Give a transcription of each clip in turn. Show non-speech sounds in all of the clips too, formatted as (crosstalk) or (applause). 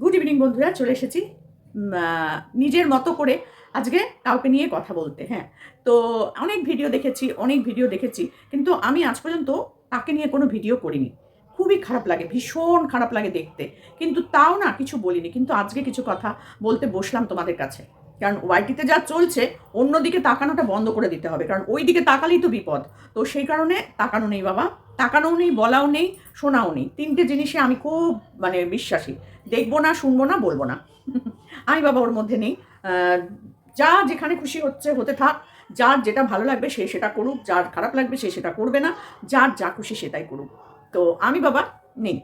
Good evening বন্ধুরা, চলে এসেছি নিজের মতো করে আজকে কাউকে নিয়ে কথা বলতে হ্যাঁ। তো অনেক ভিডিও দেখেছি, অনেক ভিডিও দেখেছি, কিন্তু আমি আজ পর্যন্ত তাকে নিয়ে কোনো ভিডিও করিনি। খুবই খারাপ লাগে, ভীষণ খারাপ লাগে দেখতে। কিন্তু তাও না কিছু বলিনি, কিন্তু আজকে কিছু কথা বলতে বসলাম তোমাদের কাছে। কারণ ওয়াইটিতে যা চলছে, অন্যদিকে তাকানোটা বন্ধ করে দিতে হবে, কারণ ওই দিকে তাকালেই তো বিপদ। তো সেই কারণে তাকানো নেই, বাবা। তাকানোও নেই, বলাও নেই, শোনাও নেই। তিনটে জিনিসে আমি খুব মানে বিশ্বাসী। দেখব না, শুনব না, বলব না। (laughs) আমি বাবা ওর মধ্যে নেই। যা যেখানে খুশি হচ্ছে, হতে থাক। যার যেটা ভালো লাগবে, সে সেটা করুক। যার খারাপ লাগবে, সে সেটা করবে না। যার যা খুশি, সেটাই করুক। তো আমি বাবা নেই।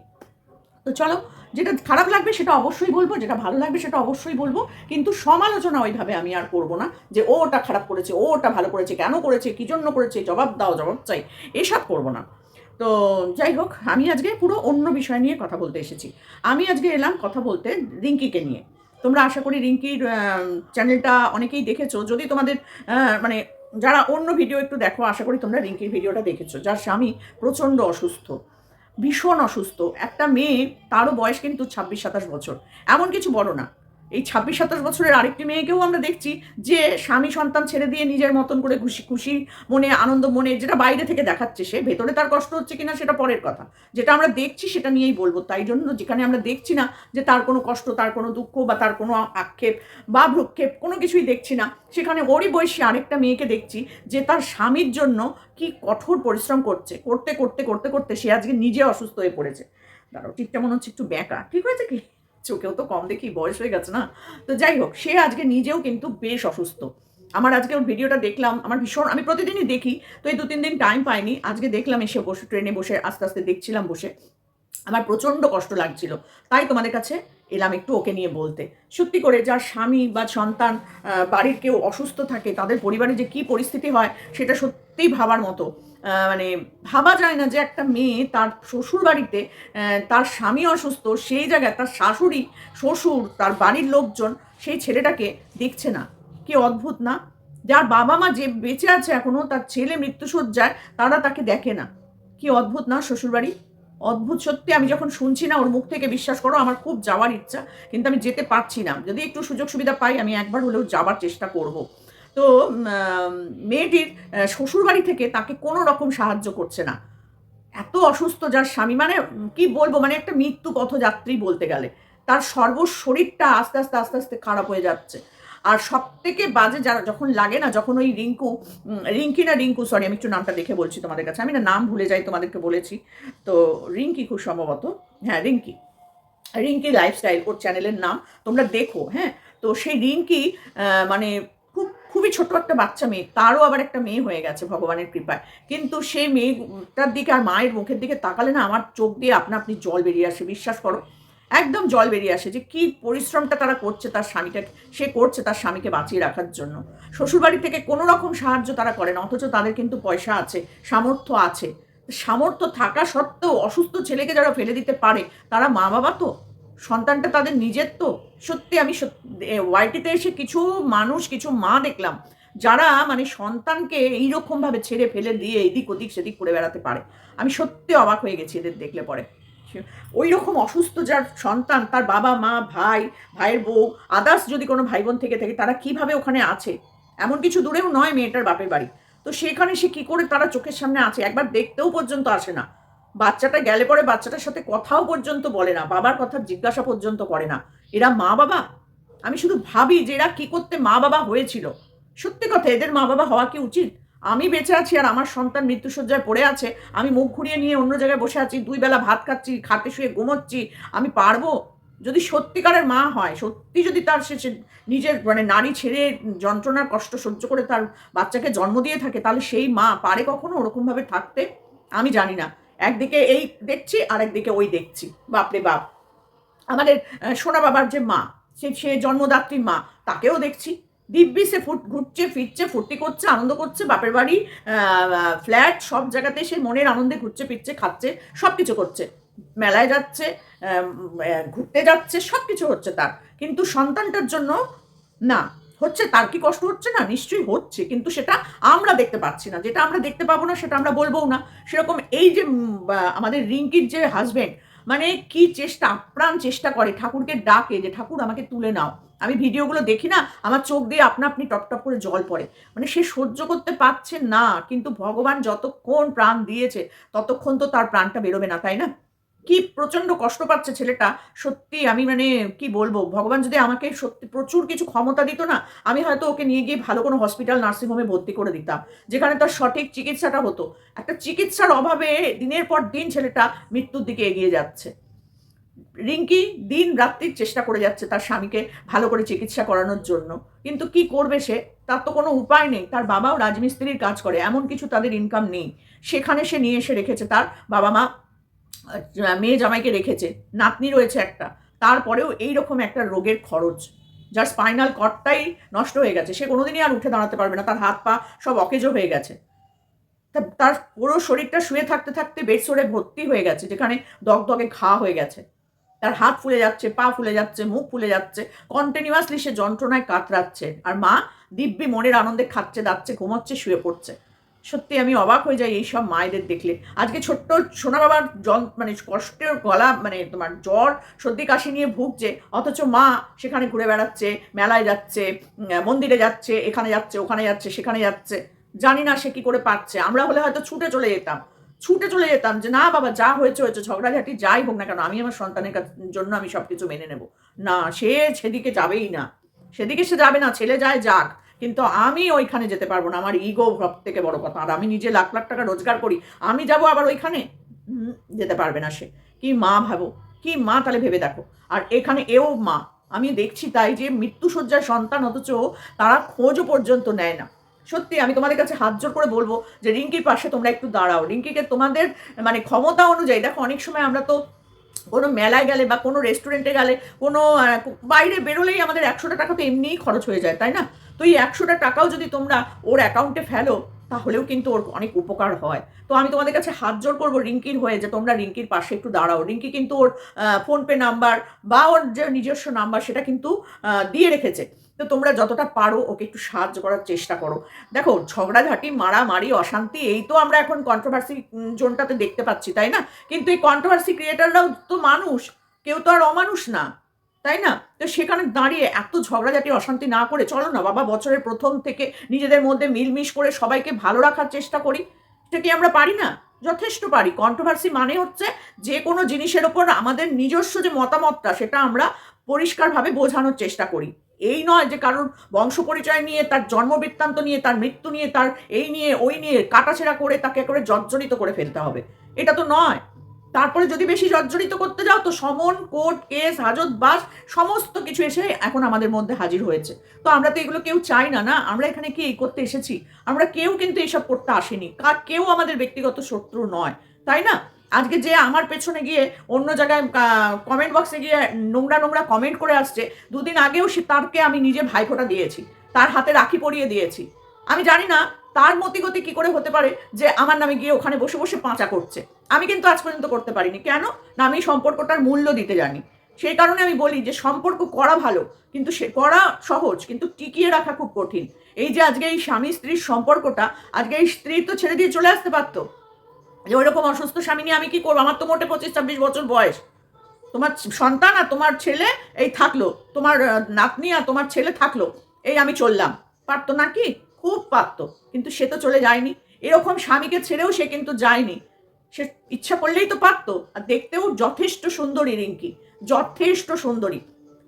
তো চলো, যেটা খারাপ লাগবে, সেটা অবশ্যই বলব। যেটা ভালো লাগবে, সেটা অবশ্যই বলব। কিন্তু সমালোচনা ওইভাবে আমি আর করব না যে, ও ওটা খারাপ করেছে, ও ওটা ভালো করেছে, কেন করেছে, কী জন্য করেছে, জবাব দাও, জবাব চাই। এসব করব না। তো যাই হোক, আমি আজকে পুরো অন্য বিষয় নিয়ে কথা বলতে এসেছি। আমি আজকে এলাম কথা বলতে রিঙ্কিকে নিয়ে। তোমরা আশা করি রিঙ্কির চ্যানেলটা অনেকেই দেখেছ। যদি তোমাদের মানে যারা অন্য ভিডিও একটু দেখো, আশা করি তোমরা রিঙ্কির ভিডিওটা দেখেছ। যার স্বামী প্রচণ্ড অসুস্থ, ভীষণ অসুস্থ। একটা মেয়ে, তারও বয়স কিন্তু ছাব্বিশ সাতাশ বছর। এমন কিছু বড় না। এই ছাব্বিশ সাতাশ বছরের আরেকটি মেয়েকেও আমরা দেখছি যে স্বামী সন্তান ছেড়ে দিয়ে নিজের মতন করে খুশি খুশি মনে, আনন্দ মনে যেটা বাইরে থেকে দেখাচ্ছে সে, ভেতরে তার কষ্ট হচ্ছে কিনা সেটা পরের কথা। যেটা আমরা দেখছি সেটা নিয়েই বলব। তাই জন্য যেখানে আমরা দেখছি না যে তার কোনো কষ্ট, তার কোনো দুঃখ বা তার কোনো আক্ষেপ বা ভ্রুক্ষেপ কোনো কিছুই দেখছি না, সেখানে ওরই বয়সী আরেকটা মেয়েকে দেখছি যে তার স্বামীর জন্য কি কঠোর পরিশ্রম করছে। করতে করতে করতে করতে সে আজকে নিজে অসুস্থ হয়ে পড়েছে। দাঁড়াও ঠিকটা মনে হচ্ছে একটু ব্যাকা। ঠিক হয়েছে কি? চোখেও তো কম দেখি বয়স হয়ে গেছে না? তো যাই হোক, সে আজকে নিজেও কিন্তু বেশ অসুস্থ। আমার আজকে ওর ভিডিওটা দেখলাম, আমার ভীষণ, আমি প্রতিদিনই দেখি, তো এই দু তিন দিন টাইম পাইনি। আজকে দেখলাম এসে বসে ট্রেনে বসে, আস্তে আস্তে দেখছিলাম বসে। আমার প্রচণ্ড কষ্ট লাগছিল। তাই তোমাদের কাছে এলাম একটু ওকে নিয়ে বলতে। সত্যি করে যার স্বামী বা সন্তান বাড়ির কেউ অসুস্থ থাকে, তাদের পরিবারে যে কি পরিস্থিতি হয়, সেটা সত্যিই ভাবার মতো। মানে ভাবা যায় না যে একটা মেয়ে তার শ্বশুর বাড়িতে তার স্বামী অসুস্থ, সেই জায়গায় তার শাশুড়ি, শ্বশুর, তার বাড়ির লোকজন, সেই ছেলেটাকে দেখছে না। কি অদ্ভুত না? যার বাবা মা যে বেঁচে আছে এখনও তার ছেলে মৃত্যুসজ্জায় তারা তাকে দেখে না। কি অদ্ভুত না শ্বশুরবাড়ি? অদ্ভুত সত্যি, আমি যখন শুনছি না, ওর মুখ থেকে বিশ্বাস করো, আমার খুব যাওয়ার ইচ্ছা, কিন্তু আমি যেতে পারছি না। যদি একটু সুযোগ সুবিধা পাই, আমি একবার হলেও যাবার চেষ্টা করব। তো মেয়েটির শ্বশুরবাড়ি থেকে তাকে কোনো রকম সাহায্য করছে না। এত অসুস্থ যার স্বামী মানে কি বলব মানে একটা মৃত্যু পথযাত্রী বলতে গেলে। তার সর্ব শরীরটা আস্তে আস্তে আস্তে আস্তে খারাপ হয়ে যাচ্ছে। আর সব থেকে বাজে যারা যখন লাগে না, যখন ওই রিঙ্কু রিঙ্কি না রিঙ্কু সরি আমি একটু নামটা দেখে বলছি তোমাদের কাছে। আমি না নাম ভুলে যাই তোমাদেরকে বলেছি। তো, রিঙ্কি খুব সম্ভবত হ্যাঁ রিঙ্কি। রিঙ্কি লাইফস্টাইল, ওর চ্যানেলের নাম তোমরা দেখো হ্যাঁ। তো সেই রিঙ্কি মানে খুবই ছোট একটা বাচ্চা মেয়ে, তারও আবার একটা মেয়ে হয়ে গেছে ভগবানের কৃপায়। কিন্তু সেই মেয়েটার দিকে আর মায়ের মুখের দিকে তাকালে না আমার চোখ দিয়ে আপনা আপনি জল বেরিয়ে আসে, বিশ্বাস করো। একদম জল বেরিয়ে আসে যে কি পরিশ্রমটা তারা করছে তার স্বামীটা সে করছে তার স্বামীকে বাঁচিয়ে রাখার জন্য। শ্বশুরবাড়ি থেকে কোনো রকম সাহায্য তারা করে না, অথচ তাদের কিন্তু পয়সা আছে, সামর্থ্য আছে। সামর্থ্য থাকা সত্ত্বেও অসুস্থ ছেলেকে যারা ফেলে দিতে পারে, তারা মা বাবা তো? সন্তানটা তাদের নিজের তো। সত্যি আমি ওয়াইটিতে এসে কিছু মানুষ, কিছু মা দেখলাম, যারা মানে সন্তানকে এইরকমভাবে ছেড়ে ফেলে দিয়ে এদিক ওদিক সেদিক করে বেড়াতে পারে। আমি সত্যি অবাক হয়ে গেছি এদের দেখলে পরে। ওই রকম অসুস্থ যার সন্তান, তার বাবা, মা, ভাই, ভাইয়ের বউ আদার্স যদি কোনো ভাই বোন থেকে থাকে, তারা কীভাবে ওখানে আছে? এমন কিছু দূরেও নয় মেয়েটার বাপের বাড়ি। তো সেখানে সে কি করে তারা চোখের সামনে আছে? একবার দেখতেও পর্যন্ত আসে না। বাচ্চাটা গেলে পরে বাচ্চাটার সাথে কথাও পর্যন্ত বলে না, বাবার কথা জিজ্ঞাসা পর্যন্ত করে না। এরা মা বাবা? আমি শুধু ভাবি যে এরা কি করতে মা বাবা হয়েছিল। সত্যি কথা, এদের মা বাবা হওয়া কি উচিত? আমি বেঁচে আছি আর আমার সন্তান মৃত্যুসজ্জায় পড়ে আছে। আমি মুখ ঘুরিয়ে নিয়ে অন্য জায়গায় বসে আছি, দুই বেলা ভাত খাচ্ছি খাতে শুয়ে ঘুমোচ্ছি, আমি পারব? যদি সত্যিকারের মা হয়, সত্যি যদি তার সে নিজের মানে নারী ছেড়ে যন্ত্রণার কষ্ট সহ্য করে তার বাচ্চাকে জন্ম দিয়ে থাকে, তাহলে সেই মা পারে কখনো ওরকমভাবে থাকতে? আমি জানি না। একদিকে এই দেখছি আর একদিকে ওই দেখছি। বাপরে বাপ। আমাদের সোনা বাবার যে মা, সে সে জন্মদাত্রী মা, তাকেও দেখছি। দিব্যি সে ফুট, ঘুরছে, ফিরছে, ফুর্তি করছে, আনন্দ করছে, বাপের বাড়ি ফ্ল্যাট, সব জায়গাতে সে মনের আনন্দে ঘুরছে, ফিরছে, খাচ্ছে সব কিছু করছে। মেলায় যাচ্ছে ঘুরতে যাচ্ছে সব কিছু হচ্ছে তার। কিন্তু সন্তানটার জন্য না। হচ্ছে, তার কি কষ্ট হচ্ছে না? নিশ্চয়ই হচ্ছে, কিন্তু সেটা আমরা দেখতে পাচ্ছি না। যেটা আমরা দেখতে পাবো না, সেটা আমরা বলবোও না। সেরকম এই যে আমাদের রিঙ্কির যে হাজবেন্ড মানে কি চেষ্টা, আপ্রাণ চেষ্টা করে, ঠাকুরকে ডাকে যে, ঠাকুর, আমাকে তুলে নাও। আমি ভিডিওগুলো দেখি না, আমার চোখ দিয়ে আপনা আপনি টপ টপ করে জল পড়ে। মানে সে সহ্য করতে পারছে না, কিন্তু ভগবান যতক্ষণ প্রাণ দিয়েছে, ততক্ষণ তো তার প্রাণটা বেরোবে না, তাই না? কি প্রচণ্ড কষ্ট পাচ্ছে ছেলেটা। সত্যি আমি মানে কি বলব, ভগবান যদি আমাকে সত্যি প্রচুর কিছু ক্ষমতা দিত না, আমি হয়তো ওকে নিয়ে গিয়ে ভালো কোনো হসপিটাল নার্সিংহোমে ভর্তি করে দিতাম। যেখানে তার সঠিক চিকিৎসাটা হতো। একটা চিকিৎসার অভাবে দিনের পর দিন ছেলেটা মৃত্যুর দিকে এগিয়ে যাচ্ছে। রিঙ্কি দিন রাত্রির চেষ্টা করে যাচ্ছে তার স্বামীকে ভালো করে চিকিৎসা করানোর জন্য। কিন্তু কি করবে সে? তার তো কোনো উপায় নেই। তার বাবাও রাজমিস্ত্রির কাজ করে। এমন কিছু তাদের ইনকাম নেই। সেখানে সে নিয়ে এসে রেখেছে তার বাবা মা মেয়ে জামাইকে রেখেছে, নাতনি রয়েছে একটা। তারপরেও এই রকম একটা রোগের খরচ। যার স্পাইনাল কর্ডটাই নষ্ট হয়ে গেছে। সে কোনোদিনই আর উঠে দাঁড়াতে পারবে না। তার হাত পা সব অকেজো হয়ে গেছে। তার পুরো শরীরটা শুয়ে থাকতে থাকতে বেড সরে ভর্তি হয়ে গেছে, যেখানে দগদগে ঘা হয়ে গেছে। তার হাত ফুলে যাচ্ছে, পা ফুলে যাচ্ছে, মুখ ফুলে যাচ্ছে। কন্টিনিউয়াসলি সে যন্ত্রণায় কাতরাচ্ছে। আর মা দিব্যি মনের আনন্দে খাচ্ছে, দাচ্ছে, ঘুমাচ্ছে, শুয়ে পড়ছে। সত্যি আমি অবাক হয়ে যাই এইসব মায়েদের দেখলে। আজকে ছোট্ট সোনা বাবার জন মানে কষ্টের গলা মানে তোমার জ্বর, সর্দি, কাশি নিয়ে ভুগছে, অথচ মা সেখানে ঘুরে বেড়াচ্ছে, মেলায় যাচ্ছে মন্দিরে যাচ্ছে, এখানে যাচ্ছে, ওখানে যাচ্ছে, সেখানে যাচ্ছে। জানি না সে কি করে পাচ্ছে আমরা হলে হয়তো ছুটে চলে যেতাম। ছুটে চলে যেতাম যে, না বাবা, যা হয়েছে হয়েছে, ঝগড়াঝাটি যাই হোক না কেন, আমি আমার সন্তানের জন্য আমি সব কিছু মেনে নেব। না, সে সেদিকে যাবেই না। সেদিকে সে যাবে না, ছেলে যায় যাক। কিন্তু আমি ওইখানে যেতে পারব না, আমার ইগো সব থেকে বড় কথা। আর আমি নিজে লাখ লাখ টাকা রোজগার করি, আমি যাব আবার ওইখানে? যেতে পারবে না সে। কি মা ভাবো, কি মা তাহলে ভেবে দেখো। আর এখানে এও মা, আমি দেখছি তাই যে মৃত্যুসজ্জার সন্তান অথচ তারা খোঁজও পর্যন্ত নেয় না। সত্যি, আমি তোমাদের কাছে হাত জোর করে বলব যে রিঙ্কির পাশে তোমরা একটু দাঁড়াও। রিঙ্কিকে তোমাদের মানে ক্ষমতা অনুযায়ী, দেখো অনেক সময় আমরা তো কোনো মেলায় গেলে বা কোনো রেস্টুরেন্টে গেলে কোনো বাইরে বেরোলেই আমাদের একশোটা টাকা তো এমনিই খরচ হয়ে যায়, তাই না? তো এই একশোটা টাকাও যদি তোমরা ওর অ্যাকাউন্টে ফেলো, তাহলেও কিন্তু ওর অনেক উপকার হয়। তো আমি তোমাদের কাছে হাত জোর করব রিঙ্কির হয়ে যে তোমরা রিঙ্কির পাশে একটু দাঁড়াও। রিঙ্কি কিন্তু ওর ফোনপে নাম্বার বা ওর যে নিজস্ব নাম্বার সেটা কিন্তু দিয়ে রেখেছে। তো তোমরা যতটা পারো ওকে একটু সাহায্য করার চেষ্টা করো। দেখো, ঝগড়াঝাটি, মারামারি, অশান্তি, এই তো আমরা এখন কন্ট্রোভার্সি জোনটাতে দেখতে পাচ্ছি, তাই না? কিন্তু এই কন্ট্রোভার্সি ক্রিয়েটাররাও তো মানুষ, কেউ তো আর অমানুষ না। তাই না? তো সেখানে দাঁড়িয়ে এত ঝগড়াঝাটি, অশান্তি না করে চলো না বাবা, বছরের প্রথম থেকে নিজেদের মধ্যে মিলমিশ করে সবাইকে ভালো রাখার চেষ্টা করি। এটা কি আমরা পারি না? যথেষ্ট পারি। কন্ট্রোভার্সি মানে হচ্ছে যে কোনো জিনিসের ওপর আমাদের নিজস্ব যে মতামতটা, সেটা আমরা পরিষ্কারভাবে বোঝানোর চেষ্টা করি। এই নয় যে কারোর বংশ পরিচয় নিয়ে, তার জন্ম বৃত্তান্ত নিয়ে, তার মৃত্যু নিয়ে, তার এই নিয়ে, ওই নিয়ে কাটাছেড়া করে তাকে করে জর্জরিত করে ফেলতে হবে। এটা তো নয়। তারপরে যদি বেশি জর্জরিত করতে যাও, তো সমন, কোর্ট, কেস, হাজত, বাস, সমস্ত কিছু এসে এখন আমাদের মধ্যে হাজির হয়েছে। তো আমরা তো এগুলো কেউ চাই না না? আমরা এখানে কি এই করতে এসেছি? আমরা কেউ কিন্তু এইসব করতে আসিনি। কার, কেউ আমাদের ব্যক্তিগত শত্রু নয়, তাই না? আজকে যে আমার পেছনে গিয়ে অন্য জায়গায় কমেন্ট বক্সে গিয়ে নোংরা নোংরা কমেন্ট করে আসছে, দুদিন আগেও সে, তারকে আমি নিজে ভাইফোঁটা দিয়েছি। তার হাতে রাখি পরিয়ে দিয়েছি। আমি জানি না তার মতিগতি কি করে হতে পারে যে আমার নামে গিয়ে ওখানে বসে বসে পাঁচা করছে? আমি কিন্তু আজ পর্যন্ত করতে পারিনি। কেন? না, আমি সম্পর্কটার মূল্য দিতে জানি। সেই কারণে আমি বলি যে সম্পর্ক করা ভালো, কিন্তু সে করা সহজ, কিন্তু টিকিয়ে রাখা খুব কঠিন। এই যে আজকে এই স্বামী স্ত্রীর সম্পর্কটা, আজকে এই স্ত্রী তো ছেড়ে দিয়ে চলে আসতে পারতো। যে ওইরকম অসুস্থ স্বামী নিয়ে আমি কি করব? আমার তো মোটে পঁচিশ, ছাব্বিশ বছর বয়স। তোমার সন্তান আর তোমার ছেলে এই থাকল। তোমার নাতনি আর তোমার ছেলে থাকল। এই আমি চললাম। পারতো নাকি খুব পারতো কিন্তু সে তো চলে যায়নি। এরকম স্বামীকে ছেড়েও সে কিন্তু যায়নি। সে ইচ্ছা করলেই তো পারতো, আর দেখতেও যথেষ্ট সুন্দরী, রিঙ্কি। যথেষ্ট সুন্দরী।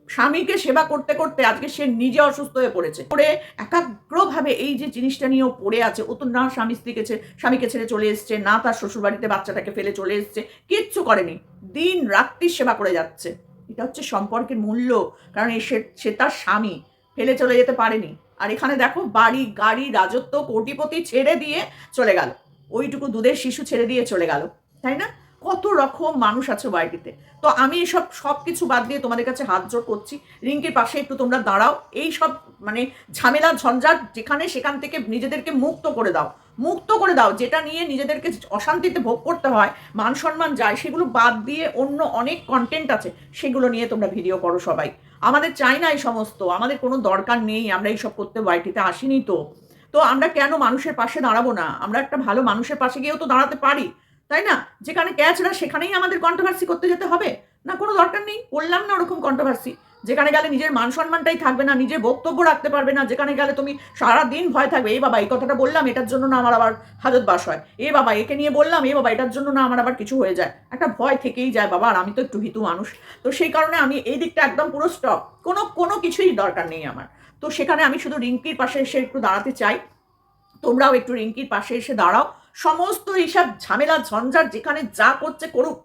স্বামীকে সেবা করতে করতে আজকে সে নিজে অসুস্থ হয়ে পড়েছে। পড়ে একাগ্রভাবে এই যে জিনিসটা নিয়ে ও পড়ে আছে, ও তো না স্বামী স্ত্রীকে স্বামীকে ছেড়ে চলে এসছে, না তার শ্বশুরবাড়িতে বাচ্চাটাকে ফেলে চলে এসছে, কিচ্ছু করেনি। দিন রাত্রি সেবা করে যাচ্ছে। এটা হচ্ছে সম্পর্কের মূল্য, কারণ সে সে তার স্বামী, ফেলে চলে যেতে পারেনি। আর এখানে দেখো বাড়ি, গাড়ি, রাজত্ব, কোটিপতি ছেড়ে দিয়ে চলে গেল। ওইটুকু দুধের শিশু ছেড়ে দিয়ে চলে গেল, তাই না? কত রকম মানুষ আছে বাড়িতে। তো আমি এসব সব কিছু বাদ দিয়ে তোমাদের কাছে হাত জোর করছি। রিঙ্কির পাশে একটু তোমরা দাঁড়াও। এই সব মানে ঝামেলা, ঝঞ্ঝাট যেখানে সেখান থেকে নিজেদেরকে মুক্ত করে দাও। মুক্ত করে দাও, যেটা নিয়ে নিজেদেরকে অশান্তিতে ভোগ করতে হয়, মান সম্মান যায়, সেগুলো বাদ দিয়ে অন্য অনেক কন্টেন্ট আছে, সেগুলো নিয়ে তোমরা ভিডিও করো সবাই। আমাদের চাই না এই সমস্ত, আমাদের কোনো দরকার নেই, আমরা এইসব করতে বাড়িটিতে আসিনি তো। তো আমরা কেন মানুষের পাশে দাঁড়াবো না? আমরা একটা ভালো মানুষের পাশে গিয়েও তো দাঁড়াতে পারি, তাই না? যেখানে ক্যাচরা সেখানেই আমাদের কন্ট্রোভার্সি করতে যেতে হবে? না কোনো দরকার নেই? করলাম না ওরকম কন্ট্রোভার্সি যেখানে গেলে নিজের মান সম্মানটাই থাকবে না, নিজের বক্তব্য রাখতে পারবে না, যেখানে গেলে তুমি সারা দিন ভয় থাকবে এই বাবা, এই কথাটা বললাম, এটার জন্য না আমার আবার হাজত বাস হয়। এ বাবা, একে নিয়ে বললাম, এ বাবা, এটার জন্য না আমার আবার কিছু হয়ে যায়। একটা ভয় থেকেই যায়, বাবা, আর আমি তো একটু হিতু মানুষ। তো সেই কারণে আমি এই দিকটা একদম পুরো স্টপ কোনো কোনো কিছুই দরকার নেই আমার। তো সেখানে আমি শুধু রিঙ্কির পাশে এসে একটু দাঁড়াতে চাই। তোমরাও একটু রিঙ্কির পাশে এসে দাঁড়াও। সমস্ত এইসব ঝামেলা, ঝঞ্ঝাট যেখানে যা করছে করুক,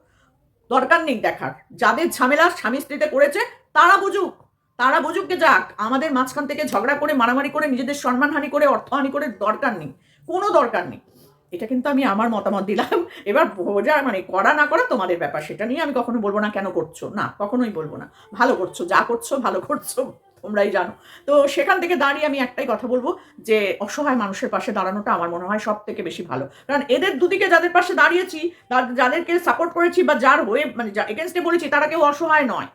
দরকার নেই দেখার। যাদের ঝামেলা স্বামী স্ত্রীতে করেছে তারা বুঝুক তারা বুঝুক যে যাক, আমাদের মাঝখান থেকে ঝগড়া করে, মারামারি করে, নিজেদের সম্মানহানি করে, অর্থহানি করে দরকার নেই, কোনো দরকার নেই। এটা কিন্তু আমি আমার মতামত দিলাম। (laughs) এবার বোঝা মানে করা, না করা তোমাদের ব্যাপার, সেটা নিয়ে আমি কখনো বলব না কেন করছ? না, কখনোই বলব না। ভালো করছ, যা করছ, ভালো করছ, তোমরাই জানো। তো সেখান থেকে দাঁড়িয়ে আমি একটাই কথা বলব, যে অসহায় মানুষের পাশে দাঁড়ানোটা আমার মনে হয় সব থেকে বেশি ভালো। কারণ এদের দুদিকে যাদের পাশে দাঁড়িয়েছি যাদেরকে সাপোর্ট করেছি বা যার হয়ে মানে এগেনস্টে বলেছি, তারা কেউ অসহায় নয়।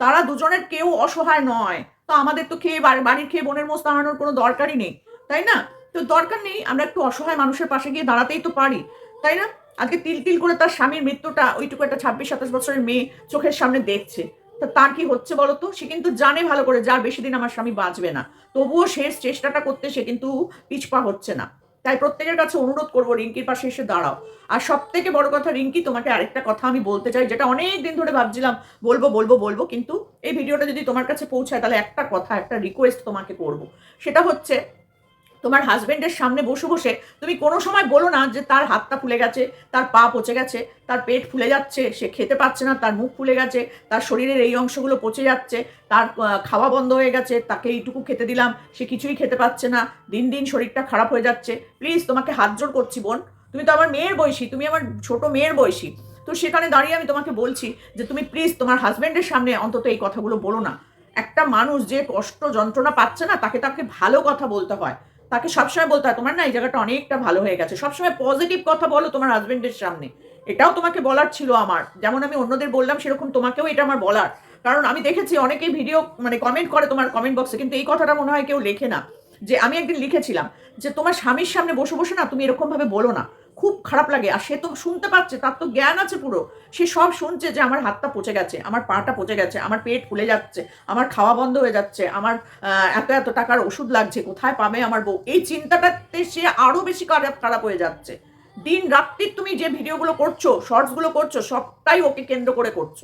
তারা দুজনের কেউ অসহায় নয়। তো আমাদের তো খেয়ে বাড়ি- বাড়ির খেয়ে বোনের মোস্ত আনানোর কোনো দরকারই নেই, তাই না? তো দরকার নেই, আমরা একটু অসহায় মানুষের পাশে গিয়ে দাঁড়াতেই তো পারি, তাই না? আজকে তিল তিল করে তার স্বামীর মৃত্যুটা ওইটুকু একটা ছাব্বিশ, সাতাশ বছরের মেয়ে চোখের সামনে দেখছে। তা তার কি হচ্ছে বলো তো? সে কিন্তু জানে ভালো করে, যার বেশি দিন আমার স্বামী বাঁচবে না। তবুও শেষ চেষ্টাটা করতে সে কিন্তু পিছপা হচ্ছে না। তাই প্রত্যেকের কাছে অনুরোধ করব, রিঙ্কির পাশে এসে দাঁড়াও। আর সব থেকে বড় কথা, রিঙ্কি, তোমাকে আরেকটা কথা আমি বলতে চাই, যেটা অনেক দিন ধরে ভাবছিলাম, বলব বলব বলব, কিন্তু এই ভিডিওটা যদি তোমার কাছে পৌঁছায়, তাহলে একটা কথা, একটা রিকোয়েস্ট তোমাকে করব। সেটা হচ্ছে তোমার হাজবেন্ডের সামনে বসে বসে তুমি কোনো সময় বলো না যে তার হাতটা ফুলে গেছে, তার পা পচে গেছে, তার পেট ফুলে যাচ্ছে, সে খেতে পাচ্ছে না, তার মুখ ফুলে গেছে, তার শরীরের এই অংশগুলো পচে যাচ্ছে, তার খাওয়া বন্ধ হয়ে গেছে, তাকে এইটুকু খেতে দিলাম, সে কিছুই খেতে পাচ্ছে না, দিন দিন শরীরটা খারাপ হয়ে যাচ্ছে। প্লিজ তোমাকে হাত জোর করছি বোন। তুমি তো আমার মেয়ের বয়সী, তুমি আমার ছোট মেয়ের বয়সী। তো সেখানে দাঁড়িয়ে আমি তোমাকে বলছি যে তুমি প্লিজ তোমার হাজবেন্ডের সামনে অন্তত এই কথাগুলো বলো না। একটা মানুষ যে কষ্ট যন্ত্রণা পাচ্ছে না, তাকে তাকে ভালো কথা বলতে হয়। তাকে সবসময় বলতে হয়, তোমার না এই জায়গাটা অনেকটা ভালো হয়ে গেছে। সবসময় পজিটিভ কথা বলো তোমার হাজবেন্ডের সামনে। এটাও তোমাকে বলার ছিল আমার। যেমন আমি অন্যদের বললাম, সেরকম তোমাকেও এটা আমার বলার। কারণ আমি দেখেছি অনেকেই ভিডিও মানে কমেন্ট করে তোমার কমেন্ট বক্সে কিন্তু এই কথাটা মনে হয় কেউ লেখে না। যে আমি একদিন লিখেছিলাম যে, তোমার স্বামীর সামনে বসে বসে না তুমি এরকমভাবে বলো না। খুব খারাপ লাগে। আর সে তো শুনতে পাচ্ছে, তার তো জ্ঞান আছে পুরো। সে সব শুনছে যে আমার হাতটা পচে গেছে, আমার পাটা পচে গেছে, আমার পেট ফুলে যাচ্ছে, আমার খাওয়া বন্ধ হয়ে যাচ্ছে, আমার এত এত টাকার ওষুধ লাগছে, কোথায় পাবে আমার বউ? এই চিন্তাটাতে সে আরও বেশি খারাপ খারাপ হয়ে যাচ্ছে। দিন রাত্রির তুমি যে ভিডিওগুলো করছ, শর্টসগুলো করছ, সবটাই ওকে কেন্দ্র করে করছ।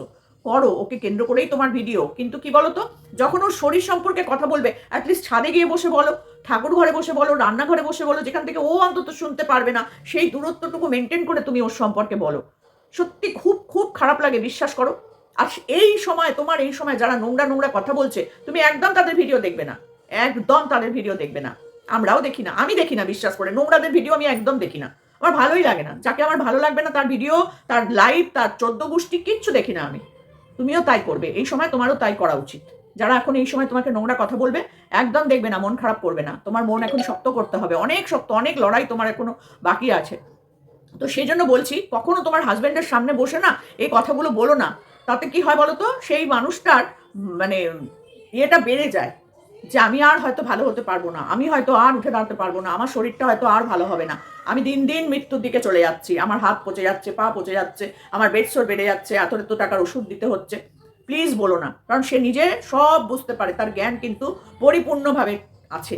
করো, ওকে কেন্দ্র করেই তোমার ভিডিও কিন্তু কি বলো তো যখন ওর শরীর সম্পর্কে কথা বলবে অ্যাটলিস্ট ছাদে গিয়ে বসে বলো, ঠাকুর ঘরে বসে বলো, রান্নাঘরে বসে বলো, যেখান থেকে ও অন্তত শুনতে পারবে না, সেই দূরত্বটুকু মেনটেন করে তুমি ওর সম্পর্কে বলো। সত্যি খুব খুব খারাপ লাগে, বিশ্বাস করো। আর এই সময়, তোমার এই সময় যারা নোংরা নোংরা কথা বলছে, তুমি একদম তাদের ভিডিও দেখবে না। একদম তাদের ভিডিও দেখবে না। আমরাও দেখি না, আমি দেখি না, বিশ্বাস করে। নোংরাদের ভিডিও আমি একদম দেখি না। আমার ভালোই লাগে না। যাকে আমার ভালো লাগবে না, তার ভিডিও তার লাইভ তার চোদ্দ গোষ্ঠী, কিচ্ছু দেখি না আমি। তুমিও তাই করবে। এই সময় তোমারও তাই করা উচিত। যারা এখন এই সময় তোমাকে নোংরা কথা বলবে, একদম দেখবে না, মন খারাপ করবে না। তোমার মন এখন শক্ত করতে হবে। অনেক শক্ত, অনেক লড়াই তোমার এখনও বাকি আছে। তো সেই জন্য বলছি, কখনো তোমার হাজব্যান্ডের সামনে বসে না, এই কথাগুলো বলো না। তাতে কি হয় বলো তো সেই মানুষটার মানে ইয়েটা বেড়ে যায়। যে আমি আর হয়তো ভালো হতে পারব না, আমি হয়তো আর উঠে দাঁড়াতে পারব না, আমার শরীরটা হয়তো আর ভালো হবে না। আমি দিন দিন মৃত্যুর দিকে চলে যাচ্ছি, আমার হাত পচে যাচ্ছে, পা পচে যাচ্ছে, আমার বেডসোর বেড়ে যাচ্ছে এত এত টাকার ওষুধ দিতে হচ্ছে। প্লিজ বলো না, কারণ সে নিজে সব বুঝতে পারে, তার জ্ঞান কিন্তু পরিপূর্ণভাবে আছে।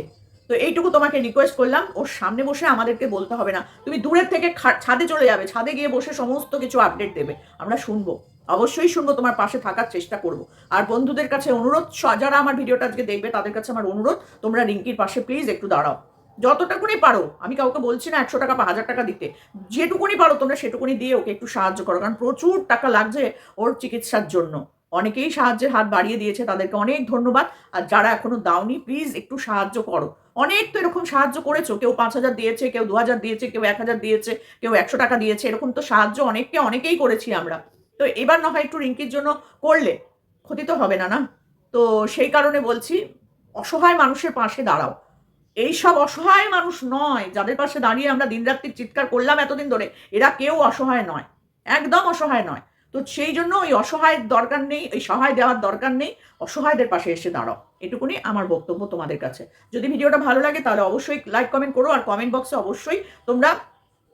তো এইটুকু তোমাকে রিকোয়েস্ট করলাম, ওর সামনে বসে আমাদেরকে বলতে হবে না। তুমি দূরের থেকে ছাদে চলে যাবে, ছাদে গিয়ে বসে সমস্ত কিছু আপডেট দেবে। আমরা শুনব। অবশ্যই শুনব, তোমার পাশে থাকার চেষ্টা করব। আর বন্ধুদের কাছে অনুরোধ যারা আমার ভিডিওটা আজকে দেখবে, তাদের কাছে আমার অনুরোধ, তোমরা রিঙ্কির পাশে প্লিজ একটু দাঁড়াও। যতটুকুনি পারো, আমি কাউকে বলছি না একশো টাকা বা হাজার টাকা দিতে, যেটুকুনি পারো তোমরা সেটুকুনি দিয়ে ওকে একটু সাহায্য করো, কারণ প্রচুর টাকা লাগছে ওর চিকিৎসার জন্য। অনেকেই সাহায্যের হাত বাড়িয়ে দিয়েছে, তাদেরকে অনেক ধন্যবাদ। আর যারা এখনও দাওনি প্লিজ একটু সাহায্য করো। অনেক তো এরকম সাহায্য করেছ, কেউ পাঁচ হাজার দিয়েছে, কেউ দু হাজার দিয়েছে, কেউ এক হাজার দিয়েছে, কেউ একশো টাকা দিয়েছে, এরকম তো সাহায্য অনেককে, অনেকেই করেছি আমরা। তো এবার না হয় একটু রিঙ্কির জন্য করলে ক্ষতি তো হবে না না? তো সেই কারণে বলছি, অসহায় মানুষের পাশে দাঁড়াও। এইসব অসহায় মানুষ নয়, যাদের পাশে দাঁড়িয়ে আমরা দিনরাত্রি চিৎকার করলাম এতদিন ধরে, এরা কেউ অসহায় নয়, একদম অসহায় নয়। তো সেই জন্য ওই অসহায়ের দরকার নেই ওই সহায় দেওয়ার দরকার নেই, অসহায়দের পাশে এসে দাঁড়াও। এটুকুনি আমার বক্তব্য তোমাদের কাছে। যদি ভিডিওটা ভালো লাগে তাহলে অবশ্যই লাইক কমেন্ট করো, আর কমেন্ট বক্সে অবশ্যই তোমরা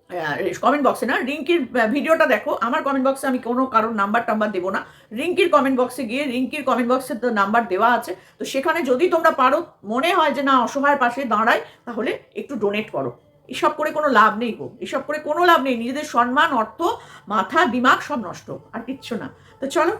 কমেন্ট বক্সে না, রিঙ্কির ভিডিওটা দেখো। আমার কমেন্ট বক্সে আমি কোনো কারোর নাম্বার টাম্বার দেবো না। রিঙ্কির কমেন্ট বক্সে গিয়ে রিঙ্কির কমেন্ট বক্সে তো নাম্বার দেওয়া আছে। তো সেখানে যদি তোমরা পারো, মনে হয় যে না অসহায়ের পাশে দাঁড়ায়, তাহলে একটু ডোনেট করো। এসব করে কোনো লাভ নেই গো। এসব করে কোনো লাভ নেই। নিজেদের সম্মান, অর্থ, মাথা, দিমাগ সব নষ্ট। আর কিচ্ছু না। তো চলো